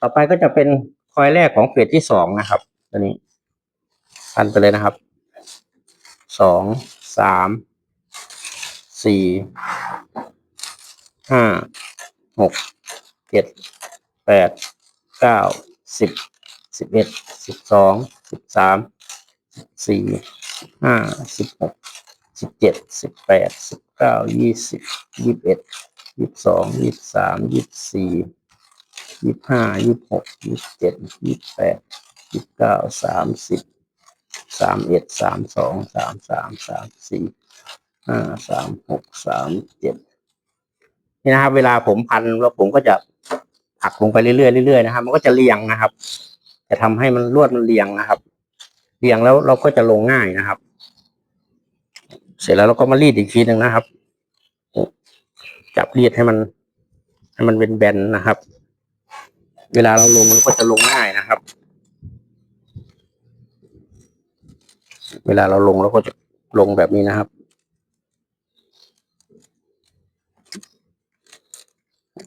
ต่อไปก็จะเป็นคอยแรกของเฟสที่สองนะครับ ตัวนี้พันไปเลยนะครับ สอง สาม สี่ ห้า หก เจ็ด แปด เก้า สิบ สิบเอ็ด สิบสอง สิบสาม สิบสี่ ห้า สิบหก สิบเจ็ด สิบแปด สิบเก้า ยี่สิบ ยี่สิบเอ็ด ยี่สิบสอง ยี่สิบสาม ยี่สิบสี่ ยี่สิบห้ายี่สิบหกยี่สิบเจ็ดยี่สิบแปดยี่สิบเก้าสามสิบสามเอ็ดสามสองสามสามสามสี่ห้าสามหกสามเจ็ดนี่นะครับ เวลาผมพันแล้วผมก็จะผักลงไปเรื่อยๆเรื่อยๆนะครับ มันก็จะเรียงนะครับ จะทำให้มันลวดมันเรียงนะครับ เรียงแล้วเราก็จะลงง่ายนะครับ เสร็จแล้วเราก็มารีดอีกทีหนึ่งนะครับ จับรีดให้มัน ให้มันเป็นแบนนะครับ เวลาเราลงมันก็จะลงง่ายนะครับ เวลาเราลงเราก็จะลงแบบนี้นะครับ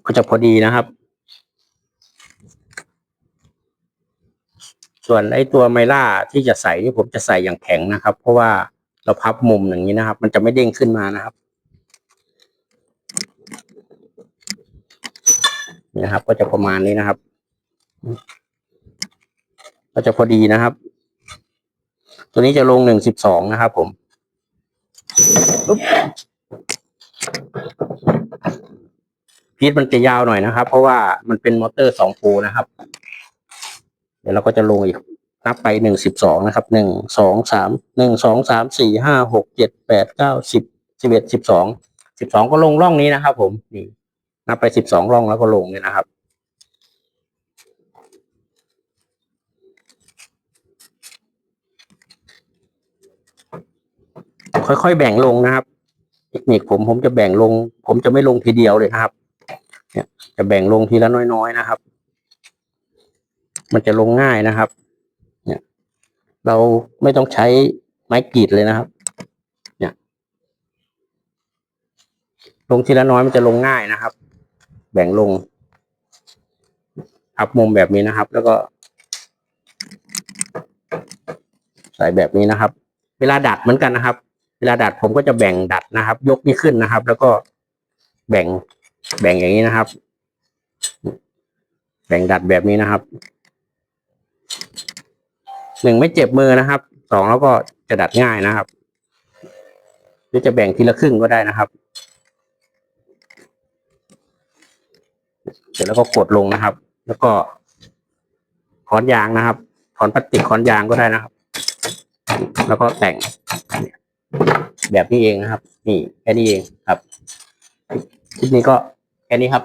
ก็จะพอดีนะครับ ส่วนไอ้ตัวไมล่าที่จะใส่นี่ผมจะใส่อย่างแข็งนะครับ เพราะว่าเราพับมุมอย่างนี้นะครับ มันจะไม่เด้งขึ้นมานะครับนี่นะครับ ก็จะประมาณนี้นะครับ ก็จะพอดีนะครับ ตัวนี้จะลงหนึ่งสิบสองนะครับผมปุ๊บพีทมันจะยาวหน่อยนะครับ เพราะว่ามันเป็นมอเตอร์สองโพลนะครับ เดี๋ยวเราก็จะลงอีกนับไปหนึ่งสิบสองนะครับหนึ่งสองสามหนึ่งสองสามสี่ห้าหกเจ็ดแปดเก้าสิบสิบเอ็ดสิบสองสิบสองก็ลงร่องนี้นะครับ ผมนี่นับไปสิบสองร่องแล้วก็ลงเนี่ยนะครับ ค่อยๆแบ่งลงนะครับ เทคนิคผมผมจะแบ่งลง ผมจะไม่ลงทีเดียวเลยนะครับ เนี่ย จะแบ่งลงทีละน้อยๆนะครับ มันจะลงง่ายนะครับ เนี่ย เราไม่ต้องใช้ไม้กรีดเลยนะครับ เนี่ย ลงทีละน้อยมันจะลงง่ายนะครับ แบ่งลงอับมุมแบบนี้นะครับ แล้วก็ ใส่แบบนี้นะครับ เวลาดัดเหมือนกันนะครับ เวลาดัดผมก็จะแบ่งดัดนะครับ ยกนี่ขึ้นนะครับ แล้วก็แบ่งแบ่งอย่างนี้นะครับ แบ่งดัดแบบนี้นะครับหนึ่งไม่เจ็บมือนะครับสองแล้วก็จะดัดง่ายนะครับหรือจะแบ่งทีละครึ่งก็ได้นะครับ เสร็จแล้วก็กดลงนะครับ แล้วก็ถอนยางนะครับถอนพลาสติกถอนยางก็ได้นะครับ แล้วก็แต่ง แบบนี้เองนะครับ นี่แค่นี้เองครับคลิปนี้ก็แค่นี้ครับ